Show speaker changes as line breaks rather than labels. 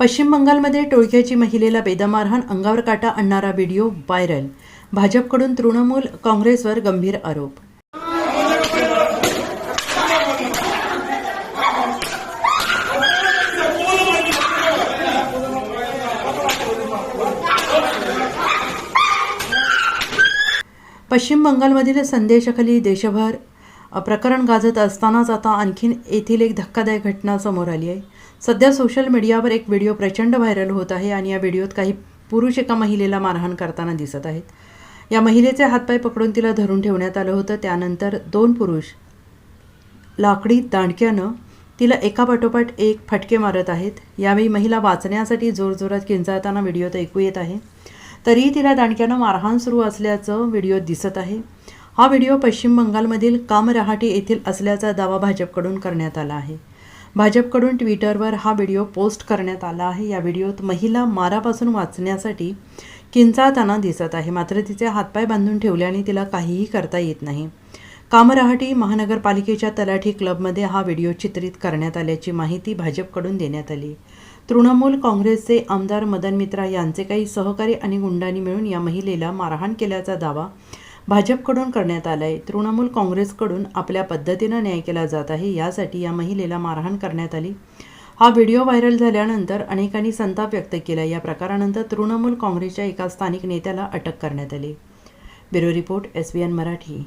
पश्चिम बंगालमध्ये टोळक्याची महिलेला बेदमारहाण अंगावर काटा आणणारा व्हिडिओ व्हायरल. भाजपकडून तृणमूल काँग्रेसवर गंभीर आरोप. पश्चिम बंगालमधील संदेशाखाली देशभर प्रकरण गाजत असतानाच आता आणखीन येथील एक धक्कादायक घटना समोर आली आहे. सध्या सोशल मीडियावर एक व्हिडिओ प्रचंड व्हायरल होत आहे आणि या व्हिडिओत काही पुरुष एका महिलेला मारहाण करताना दिसत आहेत. या महिलेचे हातपाय पकडून तिला धरून ठेवण्यात आलं होतं. त्यानंतर दोन पुरुष लाकडी दांडक्यानं तिला एकापाठोपाठ एक फटके मारत आहेत. यावेळी महिला वाचण्यासाठी जोरजोरात किंचाळताना व्हिडिओत ऐकू येत आहे. तरीही तिला दांडक्यानं मारहाण सुरू असल्याचं व्हिडिओत दिसत आहे. हा व्हिडिओ पश्चिम बंगालमधील कामरहाटी येथील असल्याचा दावा भाजपकडून करण्यात आला आहे. भाजपकडून ट्विटरवर हा व्हिडिओ पोस्ट करण्यात आला आहे. या व्हिडिओत महिला मारापासून वाचण्यासाठी किंचाळताना दिसत आहे. मात्र तिचे हातपाय बांधून ठेवल्याने तिला काहीही करता येत नाही. कामरहाटी महानगरपालिकेच्या तलाठी क्लबमध्ये हा व्हिडिओ चित्रित करण्यात आल्याची माहिती भाजपकडून देण्यात आली. तृणमूल काँग्रेसचे आमदार मदन मित्रा यांचे काही सहकारी आणि गुंडांनी मिळून या महिलेला मारहाण केल्याचा दावा भाजपकडून करण्यात आला आहे तृणमूल काँग्रेसकडून आपल्या पद्धतीनं न्याय केला जात आहे यासाठी या महिलेला मारहाण करण्यात आली. हा व्हिडिओ व्हायरल झाल्यानंतर अनेकांनी संताप व्यक्त केला. या प्रकारानंतर तृणमूल काँग्रेसच्या एका स्थानिक नेत्याला अटक करण्यात आली. Bureau report S B N Marathi.